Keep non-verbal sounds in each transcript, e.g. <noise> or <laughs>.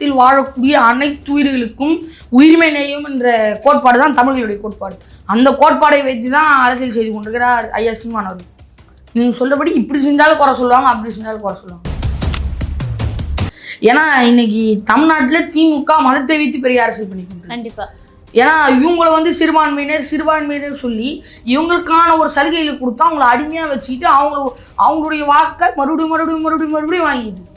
உலகத்தில் வாழக்கூடிய அனைத்து உயிர்களுக்கும் உயிர்மை நேயம் என்ற கோட்பாடு தான் தமிழர்களுடைய கோட்பாடு. அந்த கோட்பாடை வைத்து தான் அரசியல் செய்து கொண்டிருக்கிறார் ஐயா சீமான் அவர்கள். நீங்கள் சொல்கிறபடி இப்படி செஞ்சாலும் குறை சொல்லுவாங்க அப்படி செஞ்சாலும் குறை சொல்லுவாங்க ஏன்னா இன்னைக்கு தமிழ்நாட்டில் திமுக மதத்தை வைத்து பெரிய அரசியல் பண்ணிக்கொண்டு கண்டிப்பா. ஏன்னா இவங்கள வந்து சிறுபான்மையினர் சிறுபான்மையினர் சொல்லி இவங்களுக்கான ஒரு சலுகைகளை கொடுத்தா அவங்கள அடிமையாக வச்சுக்கிட்டு அவங்கள அவங்களுடைய வாக்கை மறுபடியும் மறுபடியும் மறுபடியும் மறுபடியும் வாங்கிது ஒரு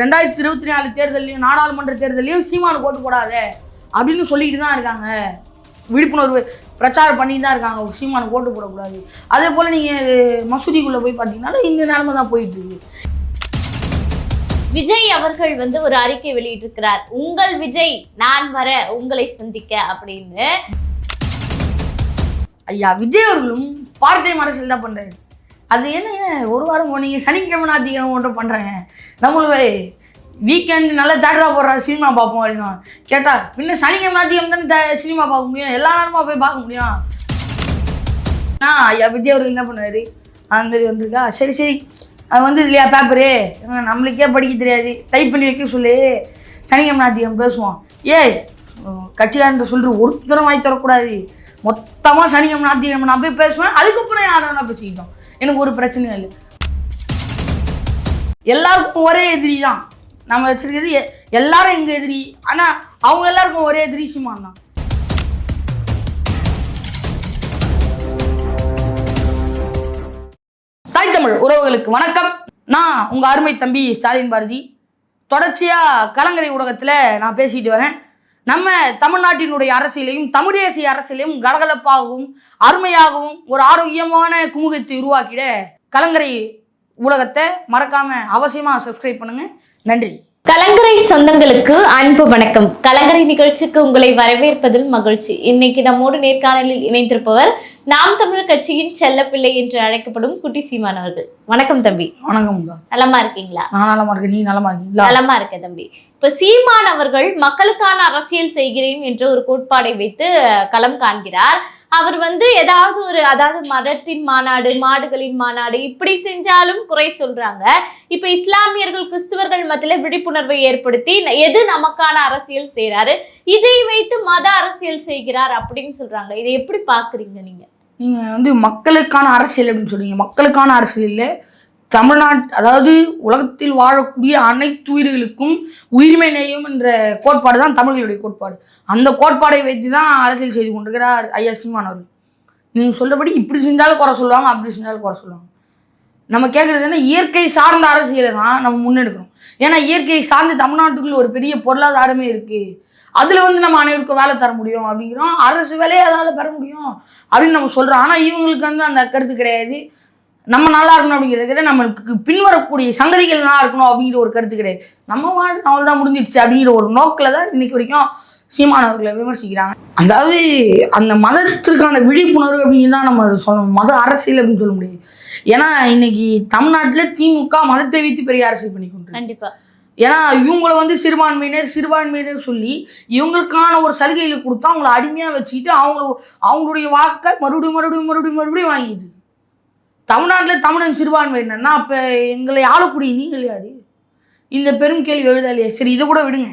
ரெண்டாயிரத்தி இருபத்தி நாலு தேர்தலையும் நாடாளுமன்ற தேர்தலையும் சீமானு போட்டு போடாத அப்படின்னு சொல்லிக்கிட்டு தான் இருக்காங்க. விழிப்புணர்வு பிரச்சாரம் பண்ணிட்டு தான் இருக்காங்க. சீமானு ஓட்டு போடக்கூடாது. அதே போல் நீங்கள் மசூதிக்குள்ளே போய் பார்த்தீங்கன்னா இந்த நிலைமை தான் போயிட்டு இருக்கு. விஜய் அவர்கள் வந்து ஒரு அறிக்கை வெளியிட்டிருக்கிறார். உங்கள் விஜய் நான் வர உங்களை சந்திக்க அப்படின்னு. ஐயா விஜய் அவர்களும் டைம் அரசியல் தான் பண்ணுறாரு அது என்ன? ஒரு வாரம் போனீங்க சனிக்கிழமை ஞாயிற்றுக்கிழமை ஒன்றும் பண்ணுறேங்க நம்மளுடைய வீக்கெண்ட் நல்லா தேட்டராக போடுறாரு சினிமா பார்ப்போம் அப்படின்னா. கேட்டால் இன்னும் சனிக்கிழமை ஞாயிற்றுக்கிழமை தானே சினிமா பார்க்க முடியும்? எல்லா நேரமும் போய் பார்க்க முடியும். ஆ ஐயா விஜய் அவர்கள் என்ன பண்ணுவார்? அந்த மாதிரி வந்திருக்கா? சரி சரி. அது வந்து இல்லையா பேப்பரு நம்மளுக்கே படிக்க தெரியாது. டைப் பண்ணி வைக்க சொல்லு. சனிக்கிழமை ஞாயிற்றுக்கிழமை பேசுவோம். ஏய் கட்சிக்காரன் சொல்கிற ஒருத்தரம் வாங்கி தரக்கூடாது மொத்தமாக சனிக்கிழமை ஞாயிற்றுக்கிழமை நான் போய் பேசுவேன். அதுக்கப்புறம் யாரும் வேணா பேசிக்கிட்டோம். எனக்கு ஒரு பிரச்சனையும் இல்லை. எல்லாருக்கும் ஒரே எதிரி தான். நம்ம வச்சிருக்கிறது எ- எல்லாரும் எங்கள் எதிரி? ஆனால் அவங்க எல்லாருக்கும் ஒரே எதிரி சீமான் தான். தாய் தமிழ் உறவுகளுக்கு வணக்கம். நான் உங்கள் அருமை தம்பி ஸ்டாலின் பாரதி. தொடர்ச்சியாக கலங்கரை ஊடகத்தில் நான் பேசிட்டு வரேன். நம்ம தமிழ்நாட்டினுடைய அரசியலையும் தமிழ் தேசிய அரசியலையும் கலகலப்பாகவும் அருமையாகவும் ஒரு ஆரோக்கியமான குமுகத்தை உருவாக்கிட கலங்கரை ஊடகத்தை மறக்காமல் அவசியமாக சப்ஸ்கிரைப் பண்ணுங்கள் நன்றி. கலங்கரை சொந்தங்களுக்கு அன்பு வணக்கம். கலங்கரை நிகழ்ச்சிக்கு உங்களை வரவேற்பதில் மகிழ்ச்சி. இன்னைக்கு நம்மோடு நேர்காணலில் இணைந்திருப்பவர் நாம் தமிழர் கட்சியின் செல்லப்பிள்ளை என்று அழைக்கப்படும் குட்டி சீமான் அவர்கள். வணக்கம் தம்பி. வணக்கம்க்கா நலமா இருக்கீங்களா? நான் நலமா இருக்கேன். நீ நலமா இருக்கீங்களா? நலமா இருக்கேன் தம்பி. இப்ப சீமான் அவர்கள் மக்களுக்கான அரசியல் செய்கிறேன் என்ற ஒரு கோட்பாடை வைத்து களம் காண்கிறார். அவர் வந்து ஏதாவது ஒரு அதாவது மதத்தின் மாநாடு மாடுகளின் மாநாடு இப்படி செஞ்சாலும் குறை சொல்றாங்க. இப்ப இஸ்லாமியர்கள் கிறிஸ்துவர்கள் மத்தியில விழிப்புணர்வை ஏற்படுத்தி எது நமக்கான அரசியல் செய்றாரு? இதை வைத்து மத அரசியல் செய்கிறார் அப்படின்னு சொல்றாங்க. இதை எப்படி பாக்குறீங்க நீங்க? நீங்கள் வந்து மக்களுக்கான அரசியல் அப்படின்னு சொல்கிறீங்க மக்களுக்கான அரசியல் இல்லை. தமிழ்நாட் அதாவது உலகத்தில் வாழக்கூடிய அனைத்து உயிர்களுக்கும் உயிர்மை நேயம் என்ற கோட்பாடு தான் தமிழர்களுடைய கோட்பாடு. அந்த கோட்பாடை வைத்து தான் அரசியல் செய்து கொண்டிருக்கிறார் ஐயா சீமான் அவர்கள். நீங்கள் சொல்கிறபடி இப்படி செஞ்சாலும் குறை சொல்லுவாங்க அப்படி செஞ்சாலும் குறை சொல்லுவாங்க. நம்ம கேட்குறது என்ன? இயற்கை சார்ந்த அரசியலை தான் நம்ம முன்னெடுக்கணும். ஏன்னா இயற்கையை சார்ந்து தமிழ்நாட்டுக்குள்ள ஒரு பெரிய பொருளாதாரமே இருக்குது அதில் வந்து நம்ம அனைவருக்கும் வேலை தர முடியும் அப்படிங்கிறோம். அரசு வேலையை அதால் பெற முடியும் அப்படின்னு நம்ம சொல்கிறோம் ஆனால் இவங்களுக்கு வந்து அந்த கருத்து கிடையாது. நம்ம நல்லா இருக்கணும் அப்படிங்கிறத நம்மளுக்கு பின்வரக்கூடிய சங்கதிகள் நல்லா இருக்கணும் அப்படிங்கிற ஒரு கருத்து கிடையாது. நம்ம வாழ் அவள் தான் முடிஞ்சிடுச்சு அப்படிங்கிற ஒரு நோக்கில் தான் இன்னைக்கு வரைக்கும் சீமானவர்களை விமர்சிக்கிறாங்க. அதாவது அந்த மதத்திற்கான விழிப்புணர்வு அப்படின்னு தான் நம்ம அதை சொல்லணும். மத அரசியல் அப்படின்னு சொல்ல முடியாது. ஏன்னா இன்னைக்கு தமிழ்நாட்டில் திமுக மதத்தை வைத்து பெரிய அரசியல் பண்ணிக்கொண்டு கண்டிப்பாக ஏன்னா இவங்களை வந்து சிறுபான்மையினர் சிறுபான்மையினர் சொல்லி இவங்களுக்கான ஒரு சலுகைகளை கொடுத்தா அவங்கள அடிமையாக வச்சுக்கிட்டு அவங்கள அவங்களுடைய வாக்கை மறுபடியும் மறுபடியும் மறுபடியும் மறுபடியும் வாங்கிது தமிழ்நாட்டில் தமிழன் சிறுபான்மையினர்னா அப்போ எங்களை ஆளக்கூடிய நீங்கள் யார்? இந்த பெரும் கேள்வி எழுதாலையே சரி இதை கூட விடுங்க.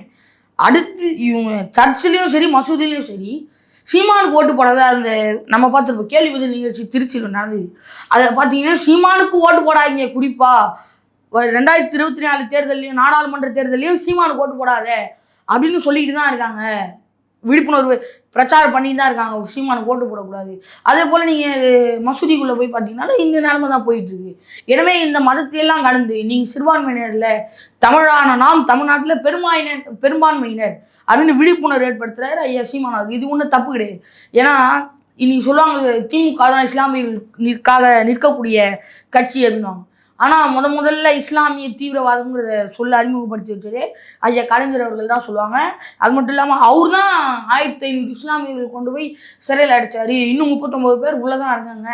அடுத்து இவங்க சர்ச்சிலையும் சரி மசூதிலையும் சரி சீமானுக்கு ஓட்டு போடாத அந்த நம்ம பார்த்துருப்போம் கேள்வி பதில் நிகழ்ச்சி திருச்சியில் நடந்தது. அதில் பார்த்தீங்கன்னா சீமானுக்கு ஓட்டு போடாதீங்க குறிப்பாக ரெண்டாயிரத்தி இருபத்தி நாலு தேர்தலையும் நாடாளுமன்ற தேர்தலையும் சீமானு ஓட்டு போடாத அப்படின்னு சொல்லிக்கிட்டு தான் இருக்காங்க. விழிப்புணர்வு பிரச்சாரம் பண்ணிட்டு தான் இருக்காங்க. சீமானுக்கு ஓட்டு போடக்கூடாது. அதே போல் நீங்கள் மசூதிக்குள்ளே போய் பார்த்தீங்கன்னா இந்த நிலமை தான் போயிட்டுருக்கு. எனவே இந்த மதத்தையெல்லாம் கடந்து நீங்கள் சிறுபான்மையினரில் தமிழான நாம் தமிழ்நாட்டில் பெரும்பான்மையினர் பெரும்பான்மையினர் அப்படின்னு விழிப்புணர்வு ஏற்படுத்துகிறாரு ஐயா சீமான் இது ஒன்றும் தப்பு கிடையாது. ஏன்னா இன்னைக்கு சொல்லுவாங்க திமுக தான் இஸ்லாமியர்களுக்காக நிற்கக்கூடிய கட்சி அப்படின்வாங்க ஆனால் முத முதல்ல இஸ்லாமிய தீவிரவாதம்ங்கிறத சொல்ல அறிமுகப்படுத்தி வச்சதே ஐயா கலைஞர் அவர்கள் தான் சொல்லுவாங்க. அது மட்டும் இல்லாமல் அவர் தான் ஆயிரத்தி ஐநூறு இஸ்லாமியர்கள் கொண்டு போய் சிறையில் அடைச்சாரு. இன்னும் முப்பத்தொம்பது பேர் உள்ளே தான் இருக்காங்க.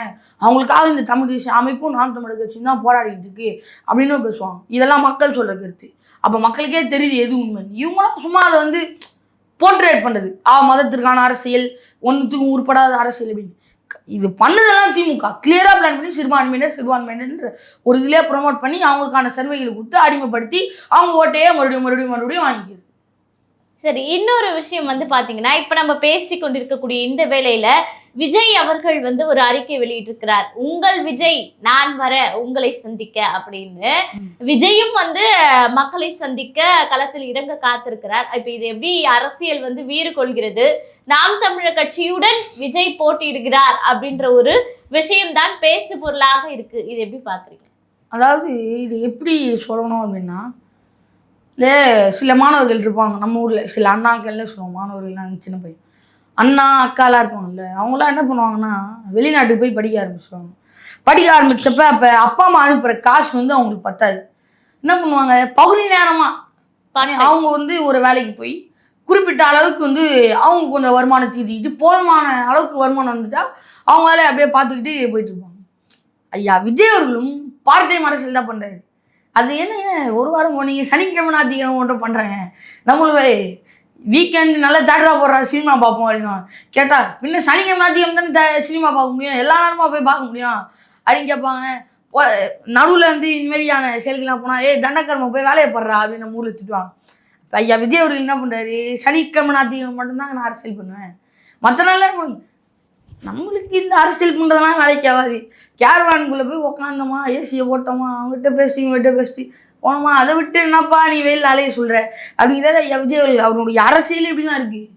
அவங்களுக்காக இந்த தமிழ் தேசிய அமைப்பும் நாம் தமிழர் கட்சியும் தான் போராடிட்டு இருக்கு அப்படின்னு பேசுவாங்க. இதெல்லாம் மக்கள் சொல்கிற கருத்து. அப்போ மக்களுக்கே தெரியுது எது உண்மை இவங்களாம் சும்மா அதை வந்து போர்ட்ரேட் பண்ணுறது ஆ மதத்திற்கான அரசியல் ஒன்றுத்துக்கும் உருப்படாத அரசியல் அப்படின்னு. இது பண்ணதெல்லாம் திமுக. கிளியராக பிளான் பண்ணி சிறுபான்மையினர் சிறுபான்மையினர் ஒரு இதுலேயே ப்ரொமோட் பண்ணி அவங்களுக்கான சர்வைகளை கொடுத்து அடிமைப்படுத்தி அவங்க ஓட்டையே மறுபடியும் மறுபடியும் மறுபடியும் வாங்கிக்கிறது. சரி இன்னொரு விஷயம் வந்து பார்த்தீங்கன்னா இப்போ நம்ம பேசி கொண்டிருக்கக்கூடிய இந்த வேலையில் விஜய் அவர்கள் வந்து ஒரு அறிக்கை வெளியிட்டிருக்கிறார். உங்கள் விஜய் நான் வர உங்களை சந்திக்க அப்படின்னு. விஜயும் வந்து மக்களை சந்திக்க களத்தில் இறங்க காத்திருக்கிறார். இப்ப இது எப்படி அரசியல் வந்து வீறு கொள்கிறது? நாம் தமிழர் கட்சியுடன் விஜய் போட்டியிடுகிறார் அப்படின்ற ஒரு விஷயம்தான் பேசு பொருளாக இருக்கு. இது எப்படி பாக்குறீங்க? அதாவது இது எப்படி சொல்லணும் அப்படின்னா இந்த சில மாணவர்கள் இருப்பாங்க நம்ம ஊரில் சில அண்ணாக்கள்னு சொல்லுவோம் மாணவர்கள்லாம் சின்ன பையன். அண்ணா அக்காலாம் இருப்பாங்கல்ல அவங்களாம் என்ன பண்ணுவாங்கன்னா வெளிநாட்டுக்கு போய் படிக்க ஆரம்பிச்சிடுவாங்க படிக்க ஆரம்பிச்சப்ப அப்போ அப்பா அம்மா அனுப்புகிற காசு வந்து அவங்களுக்கு பத்தாது. என்ன பண்ணுவாங்க? பகுதி நேரமாக. அவங்க வந்து ஒரு வேலைக்கு போய் குறிப்பிட்ட அளவுக்கு வந்து அவங்க கொஞ்சம் வருமானம் தீட்டிக்கிட்டு போதுமான அளவுக்கு வருமானம் வந்துட்டா அவங்க வேலையை அப்படியே பார்த்துக்கிட்டு போயிட்டு இருப்பாங்க. ஐயா விஜய் அவர்களும் பார்ட் டைம் அரசியல் தான் பண்ணுறாரு அது என்னங்க ஒரு வாரம் போனீங்க சனிக்கிழமை ஞாயிற்றுக்கிழமை மட்டும் பண்ணுறாங்க நம்மளுடைய வீக்கெண்ட் நல்லா தேட்டராக போடுறாரு சினிமா பார்ப்போம் அப்படின்னா. கேட்டால் பின்ன சனிக்கிழமை ஞாயிற்றுக்கிழமை தானே சினிமா பார்க்க முடியும்? எல்லா நேரமாக போய் பார்க்க முடியும். அப்படின்னு கேட்பாங்க. நடுவில் வந்து இனிமேலியான மாதிரியான செயல்கள்லாம் போனால் ஏய் தண்டக்கர்ம போய் வேலையை படுறா அப்படின்னு நம்ம ஊரில் திட்டுவாங்க. இப்போ ஐயா விஜய் அவர்கள் என்ன பண்ணுறாரு சனிக்கிழமை ஞாயிற்றுக்கிழமை மட்டும்தான் நான் அரசியல் பண்ணுவேன். மற்ற நாளில் நம்மளுக்கு இந்த அரசியல் பண்ணுறதுலாம் வேலைக்கு ஆகாது. கேரவானுக்குள்ளே போய் உக்காந்தோமா ஏசியை போட்டோமா அவங்ககிட்ட பேசி இவங்ககிட்ட பேசி போனோமா அதை விட்டு என்னப்பா நீ வெயில் அலைய சொல்கிற அப்படிங்கிறத ஐயா விஜய் அவர்கள் அவருடைய அரசியல் இப்படிலாம் இருக்குது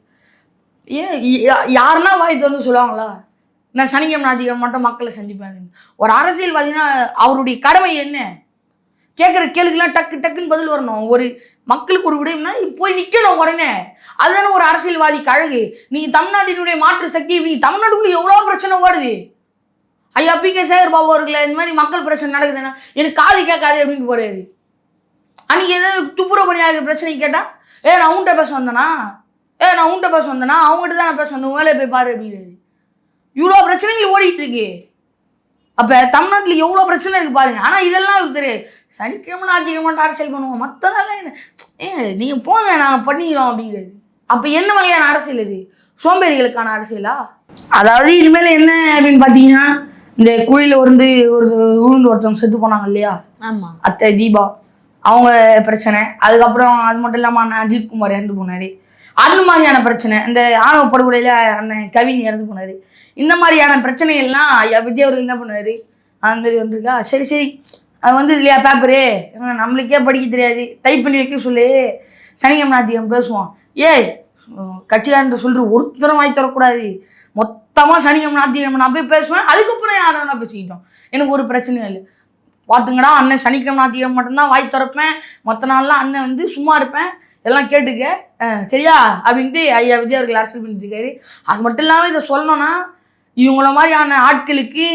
ஏன் யா- யாருன்னா வாய் திறந்து சொல்லுவாங்களா? நான் சனிக்கிழமை ஞாயிற்றுக்கிழமை மட்டும் மக்களை சந்திப்பேன் ஒரு அரசியல்வாதினா அவருடைய கடமை என்ன? கேட்குற கேள்விக்கெல்லாம் டக்கு டக்குன்னு பதில் வரணும். ஒரு மக்களுக்கு ஒரு விடயம்னா போய் நிற்கணும் உடனே. அதுதானே ஒரு அரசியல்வாதி கழகு நீங்கள் தமிழ்நாட்டினுடைய மாற்று சக்தி நீங்கள் தமிழ்நாட்டுக்குள்ளே எவ்வளோ பிரச்சனை ஓடுது? ஐயா பி கே சேகர் பாபு அவர்களை இந்த மாதிரி மக்கள் பிரச்சனை நடக்குதுன்னா எனக்கு காது கேட்காது அப்படின்னு போகிறாரு அன்னைக்கு ஏதாவது துப்புரவு பணியாளர்கள் பிரச்சனை கேட்டால் ஏ நான் உன்கிட்ட பேச வந்தேனா? ஏ நான் உன்கிட்ட பேச வந்தேனா? அவங்ககிட்ட தான் நான் பேச வந்தேன். வேலையை போய் பாரு அப்படிங்கிறாரு இவ்வளோ பிரச்சனைகள் ஓடிட்டு இருக்கு. அப்போ தமிழ்நாட்டில் எவ்வளோ பிரச்சனை இருக்கு பாருங்க. ஆனால் இதெல்லாம் இவருக்கு தெரியாது. சனிக்கிழமை ஞாயிற்றுக்கிழமை அரசியல் பண்ணுவோம் மற்ற நாள்லாம் என்ன? ஏ நீங்கள் போங்க நாங்கள் பண்ணிக்கிறோம் அப்படிங்கிறது. அப்போ என்ன வகையான அரசியல் இது? சோம்பேறிகளுக்கான அரசியலா? அதாவது இனிமேல் என்ன அப்படின்னு பார்த்தீங்கன்னா இந்த குழியில் வந்து ஒரு விழுந்து ஒருத்தவங்க செத்து போனாங்க இல்லையா? ஆமா. அத்தை தீபா. அவங்க பிரச்சனை. அதுக்கப்புறம் அது மட்டும் இல்லாமல் அண்ணன் அஜித் குமார் இறந்து போனார். அந்த மாதிரியான பிரச்சனை. இந்த ஆணவ படுகொலையில் அண்ணன் கவின் இறந்து போனார். இந்த மாதிரியான பிரச்சனைகள்லாம் ஐயா விஜய் அவர்கள் என்ன பண்ணுவார்? அந்த மாதிரி வந்திருக்கா? சரி சரி. அது வந்து இல்லையா பேப்பரு நம்மளுக்கே படிக்க தெரியாது. டைப் பண்ணி வைக்க சொல்லு. சனிக்கிழமை ஞாயிற்றுக்கிழமை பேசுவோம். ஏய் கட்சிக்காரன் சொல்கிற ஒருத்தரும் வாங்கி தரக்கூடாது. மொத்தமாக சனிக்கிழமை ஞாயிற்றுக்கிழமை நான் போய் பேசுவேன். அதுக்கப்புறம் யாரும் நான் பேசிக்கிட்டோம். எனக்கு ஒரு பிரச்சனையும் இல்லை. பார்த்துங்கடா அண்ணன் சனிக்கிழமை ஞாயிற்றுக்கிழமை மட்டும்தான் வாய் திறப்பேன். மற்ற நாள்லாம் அண்ணன் வந்து சும்மா இருப்பேன். எல்லாம் கேட்டுக்க. சரியா? அப்படின்ட்டு ஐயா விஜய் அவர்கள் அரசியல் பண்ணிட்டுருக்காரு அது மட்டும் இல்லாமல் இதை சொல்லணும்னா இவங்கள மாதிரியான ஆட்களுக்கு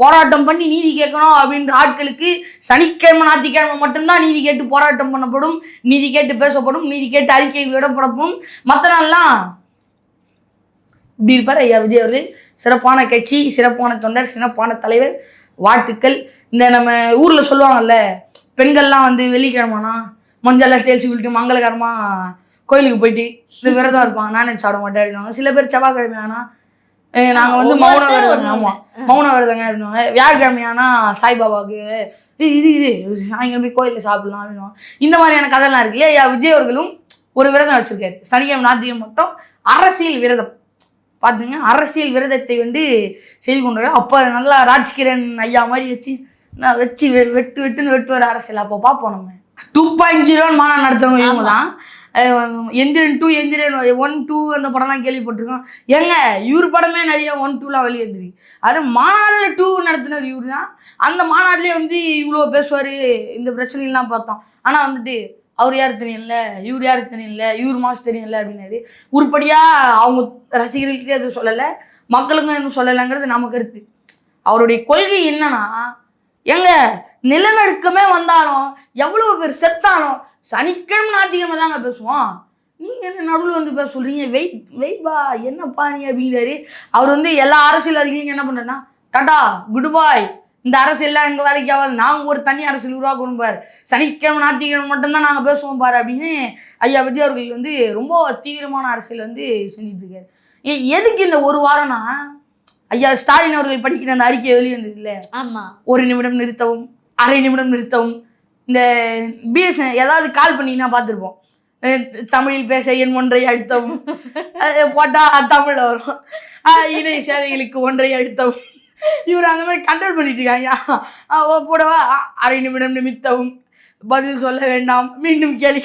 போராட்டம் பண்ணி நீதி கேட்கணும் அப்படின்ற ஆட்களுக்கு சனிக்கிழமை ஞாயிற்றுக்கிழமை மட்டும்தான் நீதி கேட்டு போராட்டம் பண்ணப்படும் நீதி கேட்டு பேசப்படும் நீதி கேட்டு அறிக்கைகள் விடப்படப்படும் மற்ற நாள்லாம் இப்படி இருப்பார் ஐயா விஜய் அவர்கள் சிறப்பான கட்சி சிறப்பான தொண்டர் சிறப்பான தலைவர். வாழ்த்துக்கள். இந்த நம்ம ஊரில் சொல்லுவாங்கல்ல பெண்கள்லாம் வந்து வெள்ளிக்கிழமைனா மஞ்சள்லாம் தேய்ச்சி விட்டு மங்களகரமா கோயிலுக்கு போயிட்டு இந்த விரதம் இருப்பாங்க. நானே சாப்பிட மாட்டேன் அப்படின்வாங்க சில பேர் செவ்வாய்க்கிழமை ஆனால் நாங்கள் வந்து மௌன விரதம் ஆமாம் மௌன விரதங்க அப்படின்வாங்க வியாழக்கிழமையானா சாய்பாபாவுக்கு "ஏய், இது இது சாயங்காலம் போய் கோயிலில் சாப்பிடலாம் அப்படின்வாங்க இந்த மாதிரியான கதைலாம் இருக்கு இல்லையா? விஜய் அவர்களும் ஒரு விரதம் வச்சிருக்காரு. சனிக்கிழமை ஞாயிற்றுக்கிழமை மட்டும் அரசியல் விரதம். பார்த்துங்க அரசியல் விரதத்தை வந்து செய்து கொண்டாரு அப்போ நல்லா ராஜ்கிரண் ஐயா மாதிரி வச்சு நான் வச்சு வெ- வெட்டு வெட்டுன்னு வெட்டுவார் அரசியல். அப்போ பார்ப்போம் நம்ம டூ பாயிண்ட் ஜீரோன்னு மாநாடு நடத்துறவங்க இவங்க தான். Enthiran two Enthiran one two அந்த படம்லாம் கேள்விப்பட்டிருக்கோம். ஏங்க இவர் படமே நிறைய ஒன் டூலாம் வெளியே வந்துருக்கு அது மாநாடில் டூ நடத்தினர் இவர் தான். அந்த மாநாட்டிலே வந்து இவ்வளோ பேசுவார். இந்த பிரச்சனைலாம் பார்த்தோம். ஆனால் வந்துட்டு அவர் யார் தெரியல இவர் யார் தெரியல இவர் மாஸ் தெரியல அப்படின்னாரு. உருப்படியாக அவங்க ரசிகர்களுக்கு அது சொல்லலை. மக்களுக்கும் எதுவும் சொல்லலைங்கிறது நம்ம கருத்து. அவருடைய கொள்கை என்னன்னா எங்க நிலநடுக்கமே வந்தாலும் எவ்வளோ பேர் செத்தாலும் சனிக்கிழமை ஞாயிற்றுக்கிழமை தாங்க பேசுவோம். நீங்கள் என்ன நடுவில் வந்து பேச சொல்கிறீங்க வெயிட் வெயிட்பா என்னப்பா நீ அப்படிங்கிறாரு. அவர் வந்து எல்லா அரசியல் அதிகாரிங்க என்ன பண்ணுறேன்னா டாடா குட் பாய். இந்த அரசியல்லாம் எங்கள் வேலைக்கு ஆகாது நாங்கள் ஒரு தனி அரசியல் உருவாக்கணும் பார். சனிக்கிழமை ஞாயிற்றுக்கிழமை மட்டும்தான் நாங்கள் பேசுவோம் பார் அப்படின்னு ஐயா விஜய் அவர்கள் வந்து ரொம்ப தீவிரமான அரசியல் வந்து செஞ்சிட்ருக்காரு ஏ- எதுக்கு இந்த ஒரு வாரம்னா ஐயா ஸ்டாலின் அவர்கள் படிக்கிற அந்த அறிக்கை வெளிவந்தது இல்லை ஆமா. ஒரு நிமிடம் நிறுத்தவும் அரை நிமிடம் நிறுத்தவும் இந்த பிஎஸ் ஏதாவது கால் பண்ணினா பார்த்துருப்போம். தமிழில் பேச என் ஒன்றை அழுத்தவும். போட்டா தமிழில் வரும். அஹ் இணை சேவைகளுக்கு ஒன்றை அழுத்தவும். இவர் அந்த மாதிரி கண்ட்ரோல் பண்ணிட்டு இருக்காங்க போடவா? அரை நிமிடம் நிமித்தவும். பதில் சொல்ல வேண்டாம். மீண்டும் கேள்வி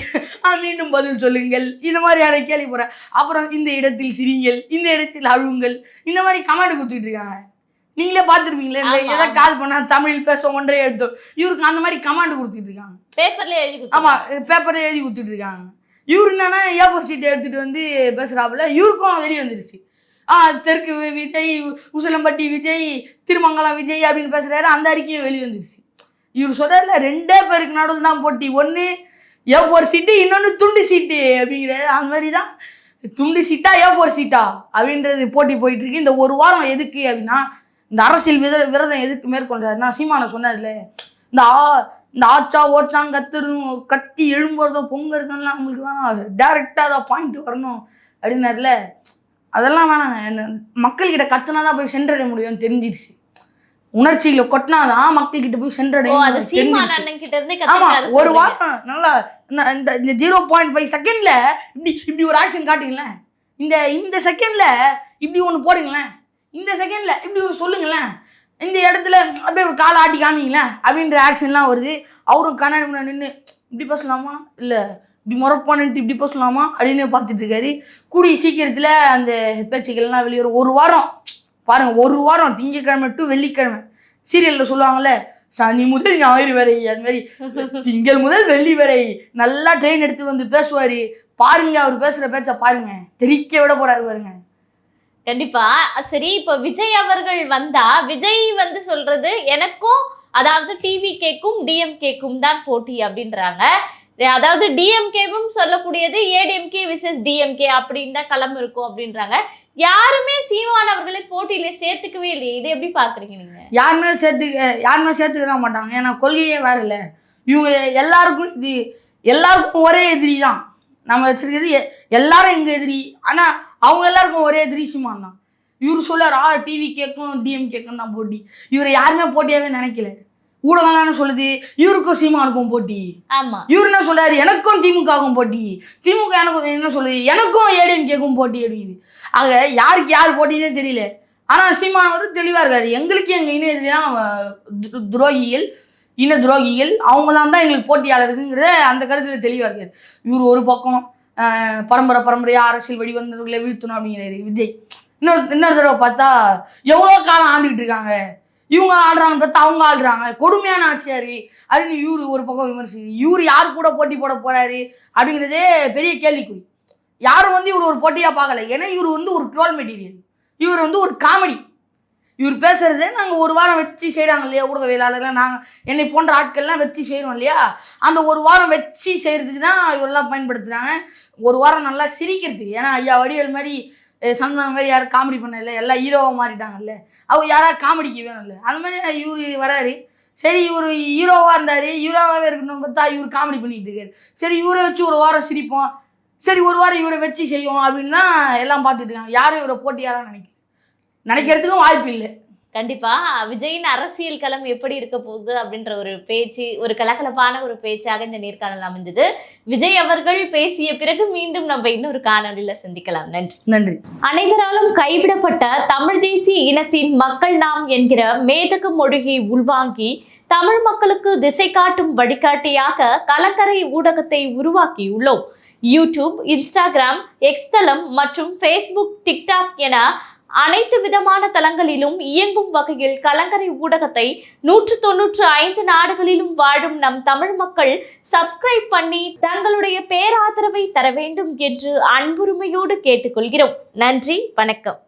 மீண்டும் பதில் சொல்லுங்கள். இந்த மாதிரியான கேள்வி போகிறேன் அப்புறம் இந்த இடத்தில் சிரிங்கள் இந்த இடத்தில் அழுவுங்கள் இந்த மாதிரி கமெண்ட் கொடுத்துட்டு இருக்காங்க. நீங்களே பார்த்துருப்பீங்களே எதை. கால் பண்ணா தமிழில் பேச ஒன்றே எழுத்தும் இவருக்கு அந்த மாதிரி கமாண்ட் கொடுத்துட்டு இருக்காங்க. பேப்பர்ல எழுதி ஆமா கொடுத்தாங்க. பேப்பர்ல எழுதி கொடுத்துட்டு இருக்காங்க. இவரு என்னன்னா ஏஃபோர் சீட் எடுத்துட்டு வந்து பேசுறாப்புல இவருக்கும் வெளியே வந்துருச்சு. ஆ தெற்கு விஜய் உசிலம்பட்டி விஜய் திருமங்கலம் விஜய் அப்படின்னு பேசுறாரு. அந்த அறிக்கையும் வெளியே வந்துருச்சு. இவர் சொல்றாருல ரெண்டே பேருக்கு நடுவில் தான் போட்டி. ஒன்று ஏ ஃபோர் சீட்டு இன்னொன்று துண்டு சீட்டு அப்படிங்கிறது அந்த மாதிரி தான் துண்டு சீட்டா ஏ ஃபோர் சீட்டா அப்படின்றது போட்டி போயிட்டு இருக்கு. இந்த ஒரு வாரம் எதுக்கு அப்படின்னா இந்த அரசியல் வித விரதம் எதுக்கு மேற்கொண்டாருன்னா சீமான சொன்னார்ல இந்த ஆ இந்த ஆச்சா ஓச்சாங் கத்துறதும் கத்தி எழும்புறதும் பொங்குறதுலாம் நம்மளுக்கு வேணாம். டேரெக்டாக அதை பாயிண்ட் வரணும் அப்படின்னாருல. அதெல்லாம் வேணாங்க. இந்த மக்கள்கிட்ட கத்துனா தான் போய் சென்றடைய முடியும்னு தெரிஞ்சிருச்சு. உணர்ச்சிகளை கொட்டினாதான் மக்கள்கிட்ட போய் ஓ சென்றடையும் கிட்ட ஆமா ஒரு. வாரம் நல்லா இந்த- இந்த ஜீரோ பாயிண்ட் ஃபைவ் செகண்ட்ல இப்படி இப்படி ஒரு ஆக்ஷன் காட்டுங்களேன். இந்த இந்த செகண்ட்ல இப்படி ஒன்று போடுங்களேன். இந்த செகண்ட்ல இப்படி ஒன்று சொல்லுங்களேன். இந்த இடத்துல அப்படியே ஒரு காலை ஆட்டி காமிங்களேன். அப்படின்ற ஆக்ஷன்லாம் வருது. அவரும் கண்ணாடி முன்னாடி நின்று இப்படி பேசலாமா? இல்லை இப்படி முறப்பானுட்டு இப்படி பேசலாமா? அப்படின்னு பார்த்துட்டு இருக்காரு. கூடிய சீக்கிரத்தில் அந்த பேச்சுக்கள்லாம் வெளியே ஒரு வாரம் பாருங்க ஒரு வாரம் திங்கக்கிழமை டு வெள்ளிக்கிழமை. சீரியலில் சொல்லுவாங்கல்ல சனி முதல் ஞாயிறு வரை அது மாதிரி <laughs> திங்கள் முதல் வெள்ளி வரை நல்லா ட்ரெயின் எடுத்து வந்து பேசுவாரு. பாருங்க அவர் பேசுற பேச்ச பாருங்க. தெரிக்க விட போறாரு பாருங்க. கண்டிப்பா. சரி இப்ப விஜய் அவர்கள் வந்தா விஜய் வந்து சொல்றது எனக்கும் அதாவது டிவி கேக்கும் டிஎம்கேக்கும் தான் போட்டி அப்படின்றாங்க. அதாவது டிஎம்கேவும் சொல்லக்கூடியது ஏடிஎம்கே விசஸ் டிஎம்கே அப்படின்ற தான் களம் இருக்கும் அப்படின்றாங்க. யாருமே சீமான் அவர்களை போட்டியில சேர்த்துக்கவே இல்லையே. இதை எப்படி பாக்குறீங்க நீங்க? யாருமே சேர்த்துக்க யாருமே சேர்த்துக்க தான் மாட்டாங்க. ஏன்னா கொள்கையே வேற இல்லை. இவங்க எல்லாருக்கும் இது எல்லாருக்கும் ஒரே எதிரி தான். நம்ம வச்சிருக்கிறது எ- எல்லாரும் எங்க எதிரி? ஆனா அவங்க எல்லாருக்கும் ஒரே எதிரி சீமான் தான். இவர் சொல்லார் ஆ டிவி கேட்கும் டிஎம் கேட்கும் தான் போட்டி. இவரை யாருமே போட்டியாவே நினைக்கல. ஊடகம்லாம் சொல்லுது. இவருக்கும் சீமானுக்கும் போட்டி. ஆமா. இவர் என்ன சொல்றாரு? எனக்கும் திமுகவுக்கும் போட்டி. திமுக எனக்கும் என்ன சொல்லுது? எனக்கும் ஏடிஎம் கேக்கும் போட்டி அப்படிங்குது ஆக யாருக்கு யார் போட்டினே தெரியல. ஆனா சீமானவர் தெளிவா இருக்காரு. எங்களுக்கு எங்க இன எதிரினா துரோகிகள் இன துரோகிகள் அவங்களாம் தான் எங்களுக்கு போட்டியாளருக்குங்கிறத அந்த கருத்துல தெளிவா இருக்காரு. இவர் ஒரு பக்கம் பரம்பரை பரம்பரையா அரசியல் வெளிவந்தவர்களை வீழ்த்தணும் அப்படிங்கிறாரு. விஜய். இன்னொரு இன்னொரு தடவை பார்த்தா எவ்வளோ காலம் ஆண்டுகிட்டு இருக்காங்க? இவங்க ஆடுறாங்க பார்த்தா அவங்க ஆடுறாங்க. கொடுமையான ஆட்சியாரு. அப்படின்னு இவரு ஒரு பக்கம் விமர்சிக்கு இவரு யார் கூட போட்டி போட போறாரு அப்படிங்கிறதே பெரிய கேள்விக்குறி. யாரும் வந்து இவர் ஒரு போட்டியாக பார்க்கல. ஏன்னா இவர் வந்து ஒரு ட்ரோல் மெட்டீரியல் இவர் வந்து ஒரு காமெடி இவர் பேசுறதே நாங்கள் ஒரு வாரம் வச்சு செய்கிறாங்க இல்லையா? ஊடகவியலாளர்கள் நாங்கள் என்னை போன்ற ஆட்கள்லாம் வச்சு செய்கிறோம் இல்லையா? அந்த ஒரு வாரம் வச்சு செய்கிறதுக்கு தான் இவரெல்லாம் பயன்படுத்துகிறாங்க ஒரு வாரம் நல்லா சிரிக்கிறதுக்கு. ஏன்னா ஐயா வடிவேல் மாதிரி அஹ், மாதிரி யாரும் காமெடி பண்ணல? எல்லாம் ஹீரோவாக மாறிட்டாங்கல்ல. அவங்க யாராவது காமெடிக்கு வேணும்ல? அந்த மாதிரி இவர் வராரு. சரி இவர் ஹீரோவாக இருந்தார். ஹீரோவாகவே இருக்கணும்னு பார்த்தா இவர் காமெடி பண்ணிகிட்டு இருக்காரு. சரி இவரை வச்சு ஒரு வாரம் சிரிப்போம். சரி ஒரு வாரம் இவரை வச்சு செய்வோம் அப்படின்னு தான் எல்லாம் பார்த்துட்டு இருக்காங்க. யாரும் இவரை போட்டியாராக நினைக்க நினைக்கிறதுக்கும் வாய்ப்பு இல்லை. கண்டிப்பா. விஜயின் அரசியல் களம் எப்படி இருக்க போகுது அப்படின்ற ஒரு பேச்சு ஒரு கலகலப்பான ஒரு பேச்சாக இந்த நேர்காணல் அமைந்தது. விஜய் அவர்கள் பேசிய பிறகு மீண்டும் நம்ம இன்னொரு காணொலியில சந்திக்கலாம். நன்றி. நன்றி. அனைவராலும் கைவிடப்பட்ட தமிழ் தேசிய இனத்தின் மக்கள் நாம் என்கிற மேதக மொழியை உள்வாங்கி தமிழ் மக்களுக்கு திசை காட்டும் வழிகாட்டியாக கலங்கரை ஊடகத்தை உருவாக்கியுள்ளோம். யூடியூப் இன்ஸ்டாகிராம் எக்ஸ் தளம் மற்றும் ஃபேஸ்புக் டிக்டாக் என அனைத்து விதமான தளங்களிலும் இயங்கும் வகையில் கலங்கரை ஊடகத்தை நூற்று தொன்னூற்று ஐந்து நாடுகளிலும் வாழும் நம் தமிழ் மக்கள் சப்ஸ்கிரைப் பண்ணி தங்களுடைய பேராதரவை தர வேண்டும் என்று அன்புரிமையோடு கேட்டுக்கொள்கிறோம். நன்றி வணக்கம்.